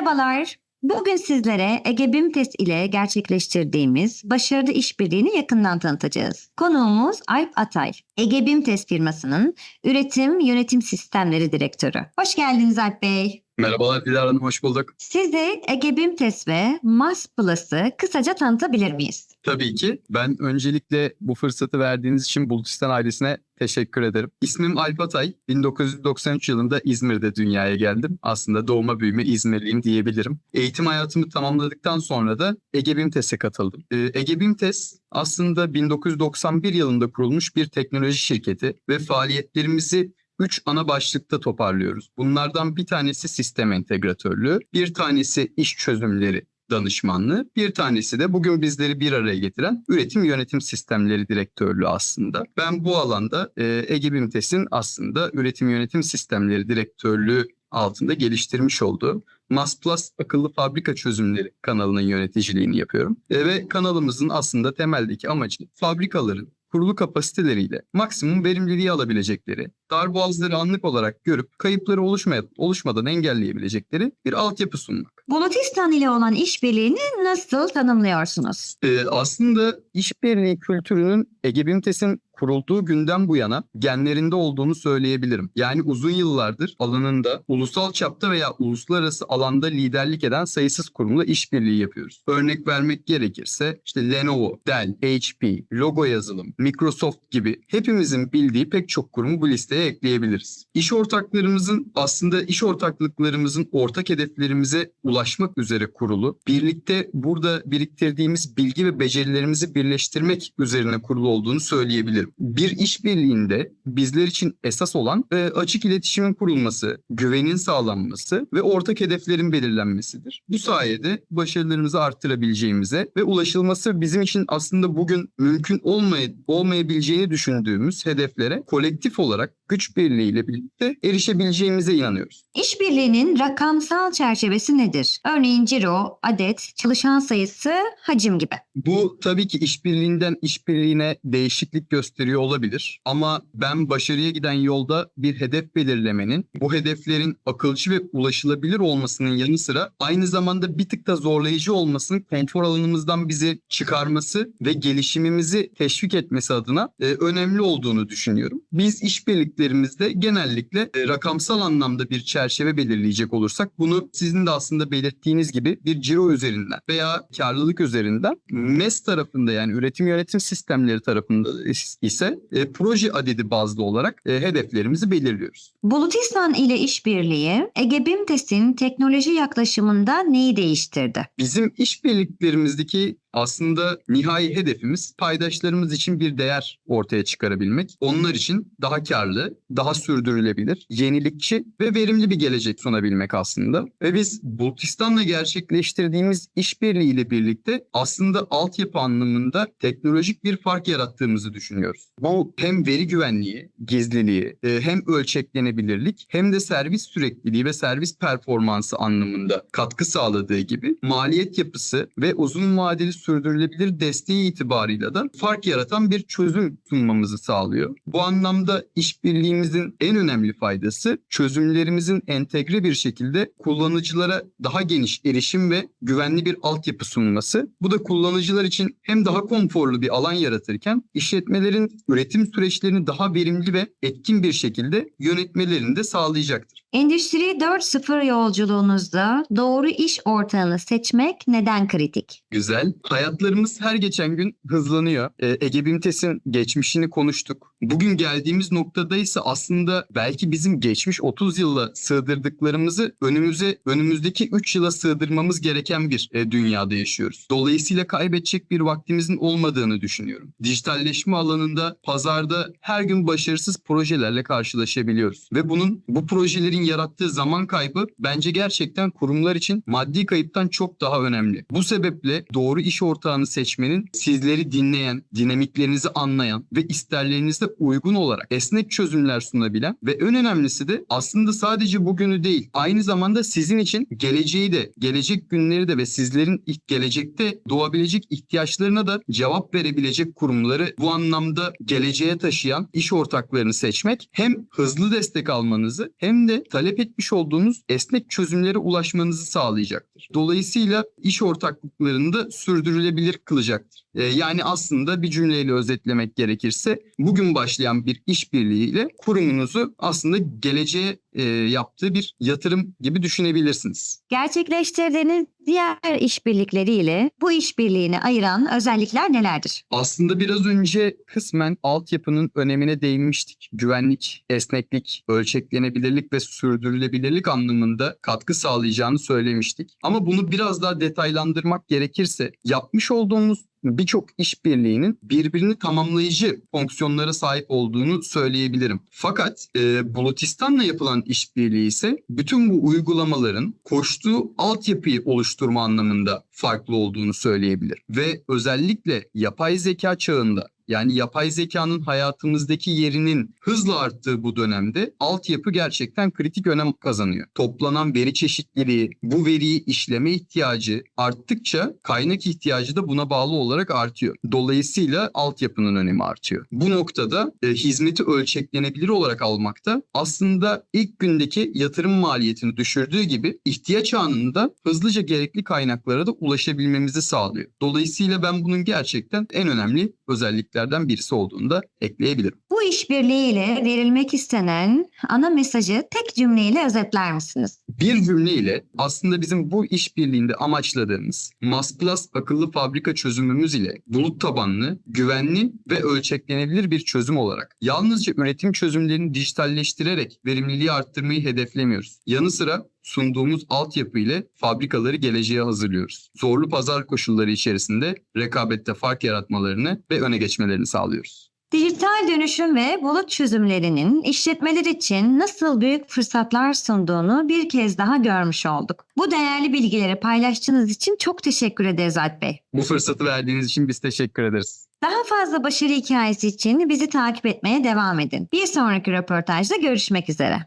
Merhabalar. Bugün sizlere Ege BİMTES ile gerçekleştirdiğimiz başarılı işbirliğini yakından tanıtacağız. Konuğumuz Alp Atay, Ege BİMTES firmasının Üretim Yönetim Sistemleri Direktörü. Hoş geldiniz Alp Bey. Merhabalar Dilara Hanım, hoş bulduk. Sizi Ege BİMTES ve Mas Plus'ı kısaca tanıtabilir miyiz? Tabii ki. Ben öncelikle bu fırsatı verdiğiniz için Bulutistan ailesine teşekkür ederim. İsmim Alp Atay. 1993 yılında İzmir'de dünyaya geldim. Aslında doğma büyüme İzmirliyim diyebilirim. Eğitim hayatımı tamamladıktan sonra da Ege BİMTES'e katıldım. Ee, Ege BİMTES aslında 1991 yılında kurulmuş bir teknoloji şirketi ve faaliyetlerimizi üç ana başlıkta toparlıyoruz. Bunlardan bir tanesi sistem entegratörlüğü, bir tanesi iş çözümleri danışmanlığı, bir tanesi de bugün bizleri bir araya getiren üretim yönetim sistemleri direktörlüğü aslında. Ben bu alanda e, Ege BİMTES'in aslında üretim yönetim sistemleri direktörlüğü altında geliştirmiş olduğu Mas Plus akıllı fabrika çözümleri kanalının yöneticiliğini yapıyorum. E, ve kanalımızın aslında temeldeki amacı fabrikaların kurulu kapasiteleriyle maksimum verimliliği alabilecekleri, darboğazları anlık olarak görüp kayıpları oluşmaya, oluşmadan engelleyebilecekleri bir altyapı sunmak. Bulutistan ile olan işbirliğini nasıl tanımlıyorsunuz? Ee, aslında işbirliği kültürünün Ege BİMTES'in kurulduğu günden bu yana genlerinde olduğunu söyleyebilirim. Yani uzun yıllardır alanında ulusal çapta veya uluslararası alanda liderlik eden sayısız kurumla işbirliği yapıyoruz. Örnek vermek gerekirse işte Lenovo, Dell, HP, Logo Yazılım, Microsoft gibi hepimizin bildiği pek çok kurumu bu listeye ekleyebiliriz. İş ortaklarımızın aslında iş ortaklıklarımızın ortak hedeflerimize ulaşmak üzere kurulu, birlikte burada biriktirdiğimiz bilgi ve becerilerimizi birleştirmek üzerine kurulu olduğunu söyleyebilirim. Bir işbirliğinde bizler için esas olan e, açık iletişimin kurulması, güvenin sağlanması ve ortak hedeflerin belirlenmesidir. Bu sayede başarılarımızı arttırabileceğimize ve ulaşılması bizim için aslında bugün mümkün olmay olmayabileceğini düşündüğümüz hedeflere kolektif olarak güç birliğiyle birlikte erişebileceğimize inanıyoruz. İşbirliğinin rakamsal çerçevesi nedir? Örneğin ciro, adet, çalışan sayısı, hacim gibi. Bu tabii ki işbirliğinden işbirliğine değişiklik gösteriyor olabilir. Ama ben başarıya giden yolda bir hedef belirlemenin, bu hedeflerin akılcı ve ulaşılabilir olmasının yanı sıra aynı zamanda bir tık da zorlayıcı olmasının konfor alanımızdan bizi çıkarması ve gelişimimizi teşvik etmesi adına e, önemli olduğunu düşünüyorum. Biz işbirliklerimizde genellikle e, rakamsal anlamda bir çerçeve belirleyecek olursak bunu sizin de aslında belirttiğiniz gibi bir ciro üzerinden veya karlılık üzerinden MES tarafında yani üretim yönetim sistemleri tarafında ise e, proje adedi bazlı olarak e, hedeflerimizi belirliyoruz. Bulutistan ile işbirliği Ege BİMTES'in teknoloji yaklaşımında neyi değiştirdi? Bizim işbirliklerimizdeki aslında nihai hedefimiz paydaşlarımız için bir değer ortaya çıkarabilmek. Onlar için daha karlı, daha sürdürülebilir, yenilikçi ve verimli bir gelecek sunabilmek aslında. Ve biz Bulutistan'la gerçekleştirdiğimiz işbirliği ile birlikte aslında altyapı anlamında teknolojik bir fark yarattığımızı düşünüyoruz. Bu hem veri güvenliği, gizliliği, e, hem ölçeklenebilirlik hem de servis sürekliliği ve servis performansı anlamında katkı sağladığı gibi maliyet yapısı ve uzun vadeli sürdürülebilir desteği itibarıyla da fark yaratan bir çözüm sunmamızı sağlıyor. Bu anlamda işbirliğimizin en önemli faydası çözümlerimizin entegre bir şekilde kullanıcılara daha geniş erişim ve güvenli bir altyapı sunması. Bu da kullanıcılar için hem daha konforlu bir alan yaratırken işletmelerin üretim süreçlerini daha verimli ve etkin bir şekilde yönetmelerini de sağlayacaktır. Endüstri 4.0 yolculuğunuzda doğru iş ortağını seçmek neden kritik? Güzel. Hayatlarımız her geçen gün hızlanıyor. Ee, Ege Bimtes'in geçmişini konuştuk. Bugün geldiğimiz noktada ise aslında belki bizim geçmiş 30 yılla sığdırdıklarımızı önümüze önümüzdeki 3 yıla sığdırmamız gereken bir e, dünyada yaşıyoruz. Dolayısıyla kaybedecek bir vaktimizin olmadığını düşünüyorum. Dijitalleşme alanında pazarda her gün başarısız projelerle karşılaşabiliyoruz ve bunun bu projelerin yarattığı zaman kaybı bence gerçekten kurumlar için maddi kayıptan çok daha önemli. Bu sebeple doğru iş ortağını seçmenin sizleri dinleyen, dinamiklerinizi anlayan ve isterlerinizde uygun olarak esnek çözümler sunabilen ve en önemlisi de aslında sadece bugünü değil aynı zamanda sizin için geleceği de gelecek günleri de ve sizlerin ilk gelecekte doğabilecek ihtiyaçlarına da cevap verebilecek kurumları bu anlamda geleceğe taşıyan iş ortaklarını seçmek hem hızlı destek almanızı hem de talep etmiş olduğunuz esnek çözümlere ulaşmanızı sağlayacaktır. Dolayısıyla iş ortaklıklarını da sürdürülebilir kılacaktır. Ee, yani aslında bir cümleyle özetlemek gerekirse bugün başlayan bir işbirliğiyle kurumunuzu aslında geleceğe e, yaptığı bir yatırım gibi düşünebilirsiniz. Gerçekleştirdiğiniz diğer işbirlikleriyle bu işbirliğini ayıran özellikler nelerdir? Aslında biraz önce kısmen altyapının önemine değinmiştik. Güvenlik, esneklik, ölçeklenebilirlik ve sürdürülebilirlik anlamında katkı sağlayacağını söylemiştik. Ama bunu biraz daha detaylandırmak gerekirse yapmış olduğumuz birçok işbirliğinin birbirini tamamlayıcı fonksiyonlara sahip olduğunu söyleyebilirim. Fakat e, Bulutistan'la yapılan işbirliği ise bütün bu uygulamaların koştuğu altyapıyı oluşturma anlamında farklı olduğunu söyleyebilir. Ve özellikle yapay zeka çağında yani yapay zekanın hayatımızdaki yerinin hızla arttığı bu dönemde altyapı gerçekten kritik önem kazanıyor. Toplanan veri çeşitliliği, bu veriyi işleme ihtiyacı arttıkça kaynak ihtiyacı da buna bağlı olarak artıyor. Dolayısıyla altyapının önemi artıyor. Bu noktada e, hizmeti ölçeklenebilir olarak almakta aslında ilk gündeki yatırım maliyetini düşürdüğü gibi ihtiyaç anında hızlıca gerekli kaynaklara da ulaşabilmemizi sağlıyor. Dolayısıyla ben bunun gerçekten en önemli özelliklerden birisi olduğunu da ekleyebilirim. Bu işbirliğiyle verilmek istenen ana mesajı tek cümleyle özetler misiniz? Bir cümleyle aslında bizim bu işbirliğinde amaçladığımız Masplus akıllı fabrika çözümümüz ile bulut tabanlı, güvenli ve ölçeklenebilir bir çözüm olarak yalnızca üretim çözümlerini dijitalleştirerek verimliliği arttırmayı hedeflemiyoruz. Yanı sıra sunduğumuz altyapı ile fabrikaları geleceğe hazırlıyoruz. Zorlu pazar koşulları içerisinde rekabette fark yaratmalarını ve öne geçmelerini sağlıyoruz. Dijital dönüşüm ve bulut çözümlerinin işletmeler için nasıl büyük fırsatlar sunduğunu bir kez daha görmüş olduk. Bu değerli bilgileri paylaştığınız için çok teşekkür ederiz Alp Bey. Bu fırsatı verdiğiniz için biz teşekkür ederiz. Daha fazla başarı hikayesi için bizi takip etmeye devam edin. Bir sonraki röportajda görüşmek üzere.